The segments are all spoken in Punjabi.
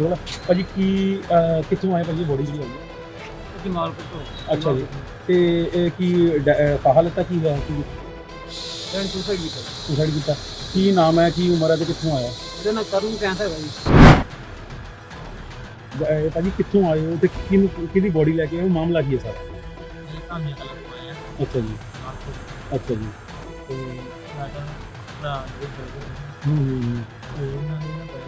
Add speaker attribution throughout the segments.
Speaker 1: ਰੋਲਾ ਭਾਜੀ ਕੀ ਅਹ, ਕਿੱਥੋਂ ਆਏ ਭਾਜੀ? ਬੋਡੀ ਜਿਹੜੀ ਆਈ
Speaker 2: ਕਿ ਮਾਲਪੁਰ ਤੋਂ।
Speaker 1: ਅੱਛਾ ਜੀ। ਤੇ ਇਹ ਕੀ ਡ- ਅਹ, ਫਾਹਾ ਲਿੱਤਾ ਕੀ ਹੋਇਆ? ਕੀ?
Speaker 2: ਰੈਣ ਸੁਸਾਈਡ ਕੀਤਾ।
Speaker 1: ਸੁਸਾਈਡ ਕੀਤਾ। ਕੀ ਨਾਮ ਹੈ? ਕੀ ਉਮਰ ਹੈ ਤੇ ਕਿੱਥੋਂ ਆਇਆ?
Speaker 2: ਇਹਦਾ ਨਾ ਕਰਨ ਕੈਂਸਰ ਹੈ ਜੀ
Speaker 1: ਜ- ਇਹ ਭਾਜੀ ਕਿੱਥੋਂ ਆਏ ਹੋ ਤੇ ਕਿਹਨੂੰ ਕਿਹਦੀ ਬੋਡੀ ਲੈ ਕੇ ਆਏ ਹੋ? ਮਾਮਲਾ ਕੀ ਹੈ ਸਾਰਾ?
Speaker 2: ਇਹ ਕਾਮੇ ਕਲਾ ਤੋਂ ਆਇਆ
Speaker 1: ਅੱਛਾ ਜੀ।
Speaker 2: ਮਾਲਪੁਰ।
Speaker 1: ਅੱਛਾ ਜੀ।
Speaker 2: ਤੇ ਸਾਡਾ ਭਰਾ ਦੇ ਬਰਦਰ
Speaker 1: ਹੂੰ ਹੂੰ, ਹੂੰ।
Speaker 2: ਤੇ ਉਹਨਾਂ ਨੇ ਨਾ ਪੈਸੇ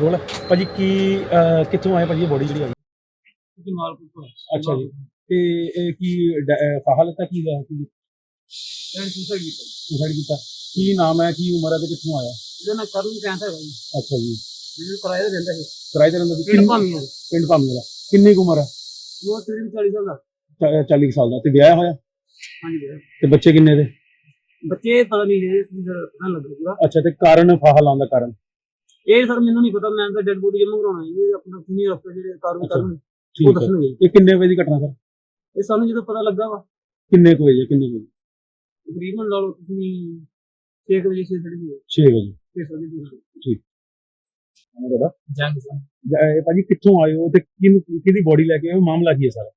Speaker 1: ਰੋਲਾ ਭਾਜੀ ਕੀ ਅਹ, ਕਿੱਥੋਂ ਆਏ ਭਾਜੀ ਬੋਡੀ ਜਿਹੜੀ ਆਈ?
Speaker 2: ਕਿ ਮਾਲਪੁਰ ਤੋਂ।
Speaker 1: ਅੱਛਾ ਜੀ। ਤੇ। ਇਹ ਕੀ ਫਾਹਾ ਲਿੱਤਾ ਕੀ ਹੋਇਆ ਕੀ?
Speaker 2: ਰੈਣ ਸੁਸਾਈਡ ਕੀਤਾ
Speaker 1: ਸੁਸਾਈਡ ਕੀਤਾ। ਕੀ ਨਾਮ ਹੈ? ਕੀ ਉਮਰ ਹੈ ਤੇ ਕਿੱਥੋਂ ਆਇਆ?
Speaker 2: ਇਹਦਾ ਨਾ ਕਰਨ ਹੈ ਜੀ
Speaker 1: ਅੱਛਾ ਜੀ।
Speaker 2: ਮੈਨੂੰ ਕਿਰਾਏ ਤੇ ਦਿੰਦਾ ਸੀ
Speaker 1: ਕਿਰਾਏ ਤੇ ਰਹਿੰਦਾ ਸੀ।
Speaker 2: ਪਿੰਡ
Speaker 1: ਕਿੰਨ-
Speaker 2: ਭਾਮੀ ਹੈ
Speaker 1: ਪਿੰਡ ਭਾਮੀ ਦਾ ਕਿੰਨੀ ਕੁ ਉਮਰ ਹੈ?
Speaker 2: ਉਹ ਤੇਰੀ 40 ਸਾਲ ਦਾ।
Speaker 1: ਚ- 40 ਕੁ ਸਾਲ ਦਾ। ਤੇ ਵਿਆਹ ਹੋਇਆ?
Speaker 2: ਹਾਂਜੀ ਵੀਰੇ।
Speaker 1: ਤੇ ਬੱਚੇ ਕਿੰਨੇ ਦੇ?
Speaker 2: ਬੱਚੇ ਪਤਾ ਨਹੀਂ ਹੈ ਪਤਾ ਲੱਗਾ ਪੂਰਾ।
Speaker 1: ਅੱਛਾ ਤੇ ਕਾਰਨ ਫਾਹਾ ਲਾਉਣ ਦਾ ਕਾਰਨ?
Speaker 2: ਇਹ ਸਰ ਮੈਨੂੰ ਨਹੀਂ ਪਤਾ ਮੈਂ ਤਾਂ ਡੈਡ ਬੋਡੀ ਜਮ੍ਹਾਂ ਕਰਾਉਣਾ ਹੈ। ਇਹ ਆਪਣਾ ਸੀਨੀਅਰ ਅਫਸਰ ਜਿਹੜੇ ਕਾਰਨ
Speaker 1: ਅੱਛਾ।
Speaker 2: ਕਰਨ ਉਹ
Speaker 1: ਠੀਕ ਹੈ।
Speaker 2: ਦੱਸਣਗੇ।
Speaker 1: ਇਹ ਕਿੰਨੇ ਵਜੇ ਦੀ ਘਟਨਾ ਸਰ?
Speaker 2: ਇਹ ਸਾਨੂੰ ਜਦੋਂ ਪਤਾ ਲੱਗਾ ਵਾ।
Speaker 1: ਕਿੰਨੇ ਕੁ ਵਜੇ ਕਿੰਨੇ ਵਜੇ?
Speaker 2: ਤਕਰੀਬਨ ਲਾ ਲਓ ਤੁਸੀਂ 6 ਵਜੇ 6 ਵਜੇ।
Speaker 1: 6 ਵਜੇ।
Speaker 2: 6 ਵਜੇ। ਦੀ
Speaker 1: ਮੈਂ ਤੁਹਾਡਾ
Speaker 2: ਜੰਗ ਸਿੰਘ
Speaker 1: ਜ- ਇਹ ਭਾਜੀ ਕਿੱਥੋਂ ਆਏ ਹੋ ਤੇ ਕਿਹਨੂੰ ਕਿਹਦੀ ਬੋਡੀ ਲੈ ਕੇ ਆਏ ਹੋ? ਮਾਮਲਾ ਕੀ ਹੈ ਸਾਰਾ?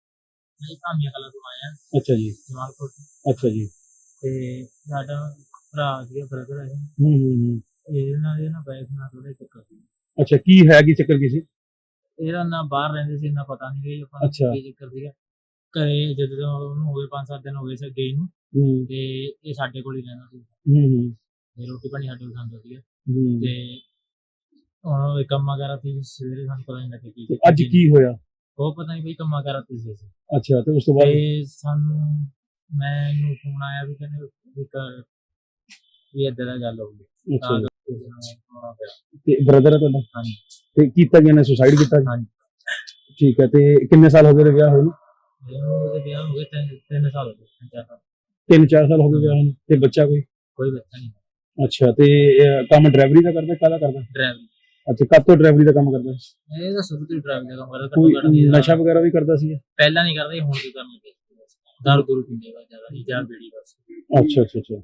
Speaker 2: ਇਹ ਕਾਮੀਆਂ ਕਲਾ ਤੋਂ ਆਇਆ
Speaker 1: ਅੱਛਾ ਜੀ।
Speaker 2: ਜਮਾਲਪੁਰ ਤੋਂ।
Speaker 1: ਅੱਛਾ ਜੀ।
Speaker 2: ਤੇ ਸਾਡਾ ਭਰਾ ਸੀ ਬ੍ਰਦਰ ਹੈ।
Speaker 1: ਹੂੰ ਹੂੰ ਹੂੰ।
Speaker 2: ਇਹਨਾਂ ਦੇ ਨਾ ਬੈਗ ਨਾਲ ਥੋੜੇ ਚੱਕਰ ਸੀ।
Speaker 1: ਅੱਛਾ ਕੀ ਹੈ ਕੀ ਚੱਕਰ ਕੀ ਸੀ?
Speaker 2: ਇਹਦਾ ਨਾ ਬਾਹਰ ਰਹਿੰਦੇ ਸੀ ਨਾ ਪਤਾ ਨਹੀਂ ਕਿ ਆਪਾਂ
Speaker 1: ਅੱਛਾ।
Speaker 2: ਕੀ ਚੱਕਰ ਸੀਗਾ। ਘਰੇ ਜਦੋਂ ਉਹਨੂੰ ਹੋਵੇ 5-7 ਦਿਨ ਹੋ ਗਏ ਸੀ ਗਈ ਨੂੰ
Speaker 1: ਹੂੰ।
Speaker 2: ਤੇ ਇਹ ਸਾਡੇ ਕੋਲ ਹੀ ਰਹਿੰਦਾ ਸੀ।
Speaker 1: ਹੂੰ ਹੂੰ,
Speaker 2: ਤੇ ਰੋਟੀ ਪਾਣੀ ਸਾਡੇ ਕੋਲ ਖਾਂਦਾ ਸੀਗਾ।
Speaker 1: ਹੂੰ।
Speaker 2: ਤੇ ਹੁਣ ਇਹ ਕੰਮਾਂ ਕਰਾ ਸੀ ਸਵੇਰੇ ਸਾਨੂੰ ਪਤਾ ਨਹੀਂ ਲੱਗਿਆ ਕੀ
Speaker 1: ਤੇ ਅੱਜ ਕੀ ਹੋਇਆ?
Speaker 2: ਉਹ ਪਤਾ ਨਹੀਂ ਬਈ ਕੰਮਾਂ ਕਰਾ ਸੀ ਅਸੀਂ।
Speaker 1: ਅੱਛਾ ਤੇ ਉਸ ਤੋਂ ਬਾਅਦ?
Speaker 2: ਤੇ ਸਾਨੂੰ ਮੈਨੂੰ ਫੋਨ ਆਇਆ ਵੀ ਕਹਿੰਦੇ ਵੀ ਘਰ ਵੀ ਏਦਾਂ ਦਾ ਗੱਲ ਹੋ ਗਈ।
Speaker 1: ਅੱਛਾ।
Speaker 2: ਤਾਂ
Speaker 1: ਜੀ। ਤੇ ਬ੍ਰਦਰ ਹੈ ਤੁਹਾਡਾ?
Speaker 2: ਹਾਂਜੀ।
Speaker 1: ਤੇ ਕੀਤਾ ਗਿਆ ਨੇ ਸੁਸਾਈਡ ਕੀਤਾ?
Speaker 2: ਹਾਂਜੀ।
Speaker 1: ਠੀਕ ਹੈ ਤੇ ਕਿੰਨੇ ਸਾਲ ਹੋ ਗਏ ਵਿਆਹ ਹੋਏ ਨੂੰ?
Speaker 2: ਉਹਦੇ ਵਿਆਹ ਹੋ ਗਏ ਤਿੰਨ ਤਿੰਨ ਸਾਲ ਹੋ ਗਏ ਤਿੰਨ ਚਾਰ ਸਾਲ।
Speaker 1: ਤਿੰਨ ਚਾਰ ਸਾਲ ਹੋ ਗਏ ਵਿਆਹ ਨੂੰ? ਤੇ ਬੱਚਾ ਕੋਈ?
Speaker 2: ਕੋਈ ਬੱਚਾ ਨਹੀਂ।
Speaker 1: ਅੱਛਾ ਤੇ ਅਹ, ਕੰਮ ਡਰਾਈਵਰੀ ਦਾ ਕਰਦਾ ਕਾਹਦਾ ਕਰਦਾ?
Speaker 2: ਡਰਾਈਵਰ
Speaker 1: ਅੱਛਾ ਕਦ ਤੋਂ ਡਰਾਈਵਰੀ ਦਾ ਕੰਮ ਕਰਦਾ?
Speaker 2: ਇਹ ਤਾਂ ਸ਼ੁਰੂ ਤੋਂ ਹੀ ਡਰਾਈਵਰ ਦਾ ਕੰਮ ਕਰਦਾ
Speaker 1: ਕੋਈ
Speaker 2: ਘੱਟੋ ਘੱਟ ਵੀਹ ਸਾਲ।
Speaker 1: ਨਸ਼ਾ ਵਗੈਰਾ ਵੀ ਕਰਦਾ ਸੀ
Speaker 2: ਪਹਿਲਾਂ ਨਹੀਂ ਕਰਦਾ ਸੀ, ਹੁਣ ਵੀ ਕਰਨ ਲੱਗੇ। ਦਾਰੂ ਦੂਰੂ ਪੀਂਦੇ ਵਾ ਜ਼ਿਆਦਾ ਨਹੀਂ ਜਾਂ ਬੀੜੀ ਬਸ
Speaker 1: ਅੱਛਾ ਅੱਛਾ ਅੱਛਾ।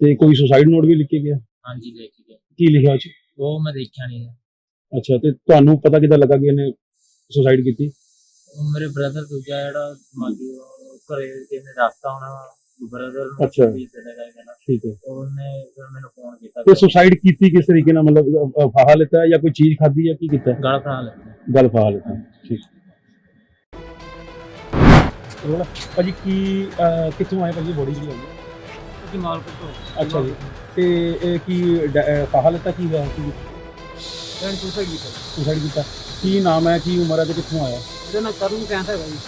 Speaker 1: ਤੇ ਕੋਈ ਸੁਸਾਈਡ ਨੋਟ ਵੀ ਲਿਖ ਕੇ ਗਿਆ?
Speaker 2: ਹਾਂਜੀ ਲੈ ਕੇ ਗਏ।
Speaker 1: ਕੀ ਲਿਖਿਆ ਉਹ 'ਚ?
Speaker 2: ਉਹ ਮੈਂ ਦੇਖਿਆ ਨਹੀਂ ਹੈ।
Speaker 1: ਅੱਛਾ ਤੇ ਤੁਹਾਨੂੰ ਪਤਾ ਕਿੱਦਾਂ ਲੱਗਾ ਕਿ ਇਹਨੇ ਸੁਸਾਈਡ ਕੀਤੀ?
Speaker 2: ਉਹ ਮੇਰੇ ਬ੍ਰਦਰ ਦੂਜਾ ਜਿਹੜਾ ਮਾਗੀ ਉਹ ਘਰੇ ਜਿਹਨੇ ਰਸਤਾ ਹੋਣਾ ਬ੍ਰਦਰ ਨੂੰ
Speaker 1: ਅੱਛਾ।
Speaker 2: ਵੀ ਤੇਰੇ ਗੱਲ ਕਰਨਾ
Speaker 1: ਠੀਕ ਹੈ।
Speaker 2: ਉਹਨੇ ਫਿਰ ਮੈਨੂੰ ਫੋਨ ਕੀਤਾ।
Speaker 1: ਤੇ ਸੁਸਾਈਡ ਕੀਤੀ ਕਿਸ ਤਰੀਕੇ ਨਾਲ? ਮਤਲਬ ਫਾਹਾ ਲਿੱਤਾ ਜਾਂ ਕੋਈ ਚੀਜ਼ ਖਾਧੀ ਜਾਂ ਕੀ ਕੀਤਾ?
Speaker 2: ਗਲ ਫੜਾ ਲਿਆ
Speaker 1: ਗੱਲ ਫਾਹਾ ਲਿੱਤਾ। ਠੀਕ। ਭਾਜੀ ਕੀ ਕਿੱਥੋਂ ਆਏ ਭਾਜੀ? ਬੋਡੀ ਜਿਹੜੀ ਆਈ
Speaker 2: ਕਿ ਮਾਲਪੁਰ ਤੋਂ।
Speaker 1: ਅੱਛਾ ਜੀ। ਤੇ ਇਹ ਕੀ ਫਾਹਾ ਲਿੱਤਾ ਕੀ ਹੋਇਆ ਕੀ
Speaker 2: ਰੈਣ ਸੁਸਾਈਡ ਕੀਤਾ।
Speaker 1: ਸੁਸਾਈਡ ਕੀਤਾ। ਕੀ ਨਾਮ ਹੈ? ਕੀ ਉਮਰ ਹੈ ਤੇ ਕਿੱਥੋਂ ਆਇਆ?
Speaker 2: ਇਹਦਾ ਨਾ ਕਰਨ ਕੈਂਸਰ ਹੈ ਜੀ।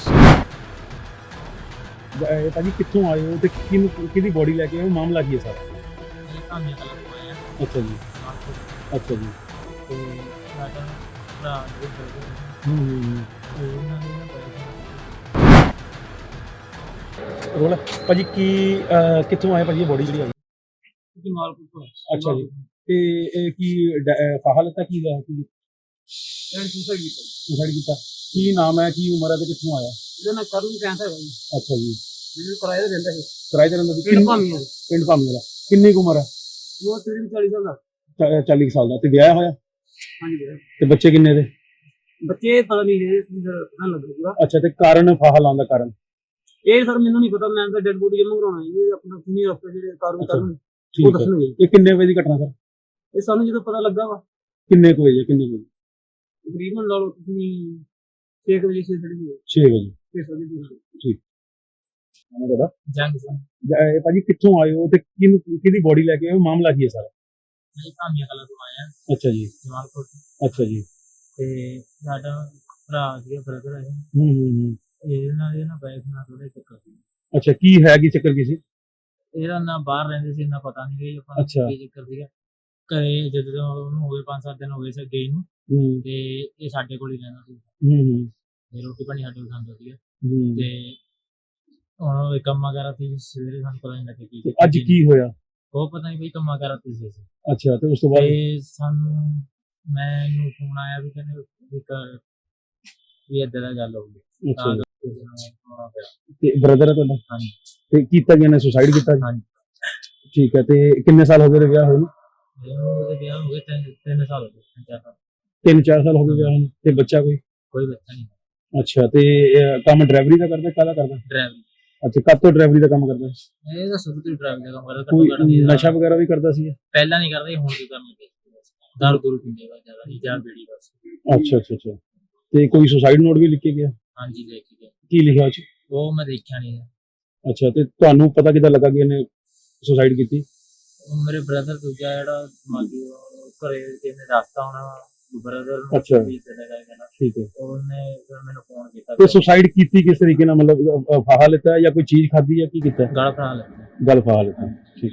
Speaker 1: ਇਹ ਭਾਜੀ ਕਿੱਥੋਂ ਆਏ ਹੋ ਤੇ ਕਿਹਨੂੰ ਕਿਹਦੀ ਬੋਡੀ ਲੈ ਕੇ ਆਏ ਹੋ? ਮਾਮਲਾ ਕੀ ਹੈ ਸਾਰਾ? ਅੱਛਾ ਜੀ। ਅੱਛਾ ਜੀ। ਹੂੰ ਹੂੰ, ਹੂੰ। ਰੋਲਾ। ਭਾਜੀ ਕੀ ਅਹ, ਕਿੱਥੋਂ ਆਏ ਭਾਜੀ ਬੋਡੀ ਜਿਹੜੀ ਆਈ
Speaker 2: ਕਿ ਮਾਲਪੁਰ ਤੋਂ
Speaker 1: ਅੱਛਾ ਜੀ। ਤੇ। ਇਹ ਕੀ ਡ- ਅਹ, ਫਾਹਾ ਲਿੱਤਾ ਕੀ ਹੋਇਆ ਕੀ
Speaker 2: ਰੈਣ ਸੁਸਾਈਡ ਕੀਤਾ
Speaker 1: ਸੁਸਾਈਡ ਕੀਤਾ ਕੀ ਨਾਮ ਹੈ? ਕੀ ਉਮਰ ਹੈ ਤੇ ਕਿੱਥੋਂ ਆਇਆ?
Speaker 2: ਇਹਦਾ ਨਾ ਕਰਨ ਕੈਂਸਰ ਹੈ। ਜੀ
Speaker 1: ਅੱਛਾ ਜੀ।
Speaker 2: ਮੈਨੂੰ ਕਿਰਾਏ ਤੇ ਦਿੰਦਾ ਸੀ।
Speaker 1: ਕਿਰਾਏ ਤੇ ਰਹਿੰਦਾ ਸੀ।
Speaker 2: ਪਿੰਡ
Speaker 1: ਕਿੰਨ-
Speaker 2: ਭਾਮੀ ਹੈ
Speaker 1: ਪਿੰਡ ਭਾਮੀ ਦਾ ਕਿੰਨੀ ਕੁ ਉਮਰ ਹੈ?
Speaker 2: ਉਹ ਤੇਰੀ 40 ਸਾਲ ਦਾ।
Speaker 1: ਚ- 40 ਕੁ ਸਾਲ ਦਾ। ਤੇ ਵਿਆਹ ਹੋਇਆ?
Speaker 2: ਹਾਂਜੀ।
Speaker 1: ਤੇ ਬੱਚੇ ਕਿੰਨੇ ਦੇ?
Speaker 2: ਬੱਚੇ ਪਤਾ ਨਹੀਂ ਹੈ ਪਤਾ ਲੱਗਾ ਪੂਰਾ
Speaker 1: ਅੱਛਾ ਤੇ ਕਾਰਨ ਫਾਹਾ ਲਾਉਣ ਦਾ ਕਾਰਨ?
Speaker 2: ਇਹ ਸਰ ਮੈਨੂੰ ਨਹੀਂ ਪਤਾ ਮੈਂ ਤਾਂ ਡੈਡ ਬੋਡੀ ਜਮ੍ਹਾਂ ਕਰਾਉਣਾ ਹੈ। ਇਹ ਆਪਣਾ ਸੀਨੀਅਰ ਅਫਸਰ ਜਿਹੜੇ
Speaker 1: ਅੱਛਾ।
Speaker 2: ਕਰਨ। ਉਹ
Speaker 1: ਠੀਕ ਹੈ।
Speaker 2: ਦੱਸਣਗੇ।
Speaker 1: ਇਹ ਕਿੰਨੇ ਵਜੇ ਦੀ ਘਟਨਾ ਸਰ?
Speaker 2: ਇਹ ਸਾਨੂੰ ਜਦੋਂ ਪਤਾ ਲੱਗਾ ਵਾ।
Speaker 1: ਕਿੰਨੇ ਕੁ ਵਜੇ ਕਿੰਨੇ ਕੁ ਵਜੇ?
Speaker 2: ਤਕਰੀਬਨ ਲਾ ਲਓ ਤੁਸੀਂ 6 ਵਜੇ 6 ਵਜੇ।
Speaker 1: 6 ਵਜੇ
Speaker 2: 6 ਵਜੇ। ਦੀ
Speaker 1: ਮੈਂ ਤੁਹਾਡਾ
Speaker 2: ਜੰਗ ਸਿੰਘ
Speaker 1: ਜ- ਇਹ ਭਾਜੀ ਕਿੱਥੋਂ ਆਏ ਹੋ ਤੇ ਕਿਹਨੂੰ ਕਿਹਦੀ ਬੋਡੀ ਲੈ ਕੇ ਆਏ ਹੋ? ਮਾਮਲਾ ਕੀ ਹੈ ਸਾਰਾ?
Speaker 2: ਇਹ ਕਾਮੀਆਂ ਕਲਾ ਤੋਂ ਆਇਆ।
Speaker 1: ਅੱਛਾ ਜੀ।
Speaker 2: ਜਮਾਲਪੁਰ ਤੋਂ।
Speaker 1: ਅੱਛਾ ਜੀ।
Speaker 2: ਤੇ ਸਾਡਾ ਭਰਾ ਸੀ ਬ੍ਰਦਰ ਹੈ
Speaker 1: ਹੂੰ ਹੂੰ। ਹੂੰ
Speaker 2: ਇਹਨਾਂ ਦੇ ਨਾ ਬੈਗ ਨਾਲ ਥੋੜੇ ਚੱਕਰ ਸੀ।
Speaker 1: ਅੱਛਾ ਕੀ ਹੈ ਕੀ ਚੱਕਰ ਕੀ ਸੀ?
Speaker 2: ਇਹਦਾ ਨਾ ਬਾਹਰ ਰਹਿੰਦੇ ਸੀ ਨਾ ਪਤਾ ਨਹੀਂ ਕਿ ਆਪਾਂ
Speaker 1: ਅੱਛਾ।
Speaker 2: ਕੀ ਚੱਕਰ ਸੀਗਾ। ਘਰੇ ਜਦੋਂ ਉਹਨੂੰ ਹੋਵੇ 5-7 ਦਿਨ ਹੋ ਗਏ ਸੀ ਗਈ ਨੂੰ
Speaker 1: ਹੂੰ।
Speaker 2: ਤੇ ਇਹ ਸਾਡੇ ਕੋਲ ਹੀ ਰਹਿੰਦਾ ਸੀ।
Speaker 1: ਹੂੰ ਹੂੰ,
Speaker 2: ਤੇ ਰੋਟੀ ਪਾਣੀ ਸਾਡੇ ਕੋਲ ਖਾਂਦਾ ਸੀਗਾ।
Speaker 1: ਹੂੰ।
Speaker 2: ਤੇ ਹੁਣ ਇਹ ਕੰਮਾਂ ਕਰਾ ਸੀ ਸਵੇਰੇ ਸਾਨੂੰ ਪਤਾ ਨਹੀਂ ਲੱਗਿਆ ਕੀ
Speaker 1: ਤੇ ਅੱਜ ਕੀ ਹੋਇਆ?
Speaker 2: ਉਹ ਪਤਾ ਨਹੀਂ ਬਈ ਕੰਮਾਂ ਕਰਾ ਸੀ ਅਸੀਂ।
Speaker 1: ਅੱਛਾ ਤੇ ਉਸ ਤੋਂ ਬਾਅਦ?
Speaker 2: ਤੇ ਸਾਨੂੰ ਮੈਨੂੰ ਫੋਨ ਆਇਆ ਵੀ ਕਹਿੰਦੇ ਵੀ ਘਰ ਵੀ ਏਦਾਂ ਦਾ ਗੱਲ ਹੋ ਗਈ।
Speaker 1: ਅੱਛਾ।
Speaker 2: ਤਾਂ
Speaker 1: ਜੀ। ਤੇ ਬ੍ਰਦਰ ਹੈ ਤੁਹਾਡਾ?
Speaker 2: ਹਾਂਜੀ।
Speaker 1: ਤੇ ਕੀਤਾ ਗਿਆ ਨੇ ਸੁਸਾਈਡ ਕੀਤਾ?
Speaker 2: ਹਾਂਜੀ।
Speaker 1: ਠੀਕ ਹੈ ਤੇ ਕਿੰਨੇ ਸਾਲ ਹੋ ਗਏ ਉਹਦੇ ਵਿਆਹ ਹੋਏ ਨੂੰ?
Speaker 2: ਉਹਦੇ ਵਿਆਹ ਹੋ ਗਏ ਤਿੰਨ ਤਿੰਨ ਸਾਲ ਹੋ ਗਏ ਤਿੰਨ ਚਾਰ ਸਾਲ।
Speaker 1: 3-4 ਸਾਲ ਹੋ ਗਏ ਵਿਆਹ ਨੂੰ? ਤੇ ਬੱਚਾ ਕੋਈ?
Speaker 2: ਕੋਈ ਬੱਚਾ ਨਹੀਂ।
Speaker 1: ਅੱਛਾ ਤੇ ਅਹ, ਕੰਮ ਡਰਾਈਵਰੀ ਦਾ ਕਰਦਾ ਕਾਹਦਾ ਕਰਦਾ?
Speaker 2: ਡਰਾਈਵਰ
Speaker 1: ਅੱਛਾ ਕਦ ਤੋਂ ਡਰਾਈਵਰੀ ਦਾ ਕੰਮ ਕਰਦਾ?
Speaker 2: ਇਹ ਤਾਂ ਸ਼ੁਰੂ ਤੋਂ ਹੀ ਡਰਾਈਵਰ ਦਾ ਕੰਮ ਕਰਦਾ
Speaker 1: ਕੋਈ
Speaker 2: ਘੱਟੋ।
Speaker 1: ਨਸ਼ਾ ਵਗੈਰਾ ਵੀ ਕਰਦਾ ਸੀ
Speaker 2: ਪਹਿਲਾਂ ਨਹੀਂ ਕਰਦਾ ਸੀ, ਹੁਣ ਵੀ ਕਰਨ ਲੱਗੇ ਦਾਰੂ ਦੂਰੂ ਪੀਂਦੇ ਵਾ ਜ਼ਿਆਦਾ ਨਹੀਂ ਜਾਂ ਬੀੜੀ ਬਸ।
Speaker 1: ਅੱਛਾ ਅੱਛਾ ਅੱਛਾ। ਤੇ ਕੋਈ ਸੁਸਾਈਡ ਨੋਟ ਵੀ ਲਿਖ ਕੇ ਗਿਆ?
Speaker 2: ਹਾਂਜੀ ਲੈ ਕੇ ਗਏ।
Speaker 1: ਕੀ ਲਿਖਿਆ ਉਹ 'ਚ?
Speaker 2: ਉਹ ਮੈਂ ਦੇਖਿਆ ਨਹੀਂ ਹੈ।
Speaker 1: ਅੱਛਾ ਤੇ ਤੁਹਾਨੂੰ ਪਤਾ ਕਿੱਦਾਂ ਲੱਗਾ ਕਿ ਇਹਨੇ ਸੁਸਾਈਡ ਕੀਤੀ?
Speaker 2: ਉਹ ਮੇਰੇ ਬ੍ਰਦਰ ਦੂਜਾ ਜਿਹੜਾ ਮਾਗੀ ਉਹ ਘਰੇ ਕਿਨੇ ਰਸਤਾ ਹੋਣਾ ਬ੍ਰਦਰ ਨੂੰ
Speaker 1: ਅੱਛਾ।
Speaker 2: ਵੀ ਕਹਿੰਦਾ
Speaker 1: ਠੀਕ ਹੈ।
Speaker 2: ਉਹਨੇ ਫਿਰ ਮੈਨੂੰ ਫੋਨ ਕੀਤਾ।
Speaker 1: ਤੇ ਸੁਸਾਈਡ ਕੀਤੀ ਕਿਸ ਤਰੀਕੇ ਨਾਲ? ਮਤਲਬ ਫਾਹਾ ਲਿੱਤਾ ਜਾਂ ਕੋਈ ਚੀਜ਼ ਖਾਧੀ ਜਾਂ ਕੀ ਕੀਤਾ?
Speaker 2: ਗਲ ਫੜਾ ਲਿਆ
Speaker 1: ਗੱਲ ਫਾਹਾ ਲਿੱਤਾ। ਠੀਕ।